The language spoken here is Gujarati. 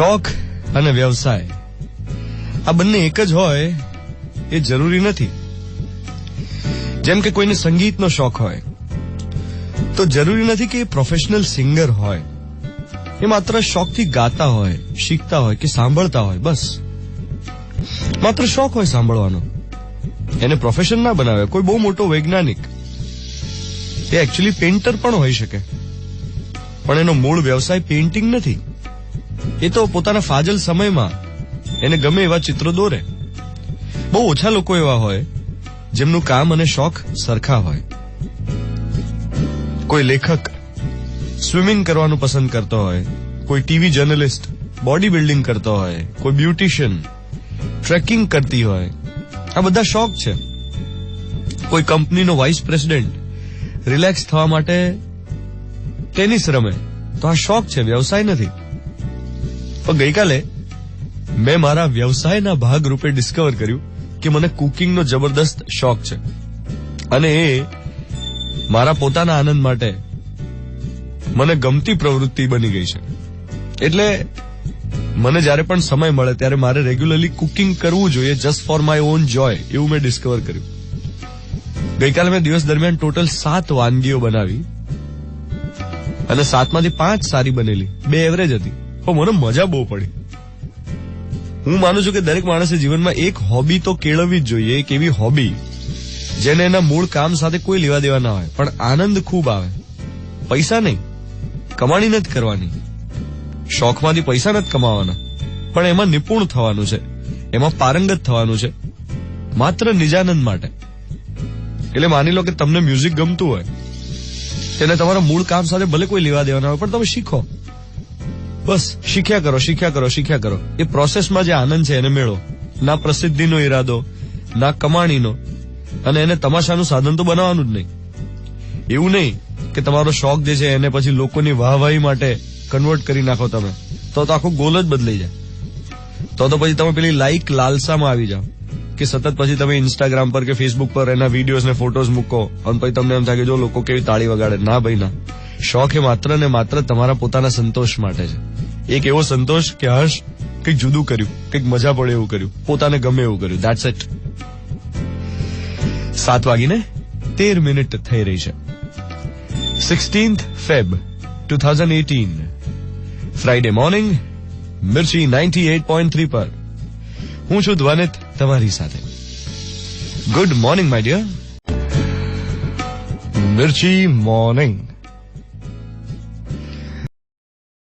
શોખ અને વ્યવસાય. આ બંને એક જ હોય એ જરૂરી નથી. જેમ કે કોઈને સંગીતનો શોખ હોય, તો જરૂરી નથી કે એ પ્રોફેશનલ સિંગર હોય. એ માત્ર શોખથી ગાતા હોય, શીખતા હોય કે સાંભળતા હોય, બસ. માત્ર શોખ હોય સાંભળવાનો. એને પ્રોફેશન ના બનાવે. કોઈ બહુ મોટો વૈજ્ઞાનિક, એ એકચ્યુઅલી પેઇન્ટર પણ હોઈ શકે. પણ એનો મૂળ વ્યવસાય પેઇન્ટિંગ નથી. એ તો પોતાના ફાજલ સમયમાં એને ગમે એવા ચિત્રો દોરે. બહુ ઓછા લોકો એવા હોય જેમનું કામ અને શોખ સરખા હોય. કોઈ લેખક સ્વિમિંગ કરવાનું પસંદ કરતો હોય, કોઈ ટીવી જર્નલિસ્ટ બોડી બિલ્ડિંગ કરતો હોય, કોઈ બ્યુટિશિયન ટ્રેકિંગ કરતી હોય, આ બધા શોખ છે. કોઈ કંપનીનો વાઇસ પ્રેસિડેન્ટ રિલેક્સ થવા માટે ટેનિસ રમે, તો આ શોખ છે, વ્યવસાય નથી. પણ ગઈકાલે મેં મારા વ્યવસાયના ભાગ રૂપે ડિસ્કવર કર્યું કે મને કુકિંગનો જબરદસ્ત શોખ છે. અને એ મારા પોતાના આનંદ માટે મને ગમતી પ્રવૃત્તિ બની ગઈ છે. એટલે મને જ્યારે પણ સમય મળે ત્યારે મારે રેગ્યુલરલી કુકિંગ કરવું જોઈએ just for my own joy એવું મેં ડિસ્કવર કર્યું. ગઈકાલે મેં દિવસ દરમિયાન ટોટલ સાત વાનગીઓ બનાવી અને સાતમાંથી પાંચ સારી બનેલી. બે એવરેજ હતી. પણ મને મજા બહુ પડી. હું માનું છું કે દરેક માણસે જીવનમાં એક હોબી તો કેળવવી જ જોઈએ એક એવી હોબી જેને એના મૂળ કામ સાથે કોઈ લેવા દેવા ના હોય. પણ આનંદ ખૂબ આવે. પૈસા નહીં. કમાણી નથી કરવાની. શોખમાંથી પૈસા નથી કમાવાના. પણ એમાં નિપુણ થવાનું છે. એમાં પારંગત થવાનું છે. માત્ર નિજાનંદ માટે. એટલે માની લો કે તમને મ્યુઝિક ગમતું હોય. તેને તમારા મૂળ કામ સાથે ભલે કોઈ લેવા દેવાના હોય, પણ તમે શીખો. બસ, શીખ્યા કરો શીખ્યા કરો શીખ્યા કરો. એ પ્રોસેસમાં જે આનંદ છે, એને મેળવો. ના પ્રસિદ્ધિનો ઈરાદો, ના કમાણીનો. અને એને તમાશાનું સાધન તો બનાવવાનું જ નહીં. એવું નહીં કે તમારો શોખ જે છે, એને પછી લોકોની વાહવાહી માટે કન્વર્ટ કરી નાખો તમે. તો તો આખો ગોલ જ બદલાઈ જાય. તો તો પછી તમે પેલી લાઈક લાલસામાં આવી જાઓ. કે સતત પછી તમે ઇન્સ્ટાગ્રામ પર કે ફેસબુક પર એના વિડીયોઝ ને ફોટોઝ મૂકો. અને પછી તમને એમ થાય કે જો લોકો કેવી તાળી વગાડે. ના ભાઈ, ના. શોખ એ માત્ર ને માત્ર તમારા પોતાના સંતોષ માટે છે. એક એવો સંતોષ કે હર્ષ કંઈક જુદું કર્યું, કંઈક મજા પડે એવું કર્યું, પોતાને ગમે એવું કર્યું. દેટ્સ ઇટ સાત વાગીને તેર મિનિટ થઈ રહી છે. Sixteenth Feb two thousand eighteen Friday morning Mirchi ninety eight point three પર. હું છું ધ્વનિત, તમારી સાથે. Good morning my dear Mirchi morning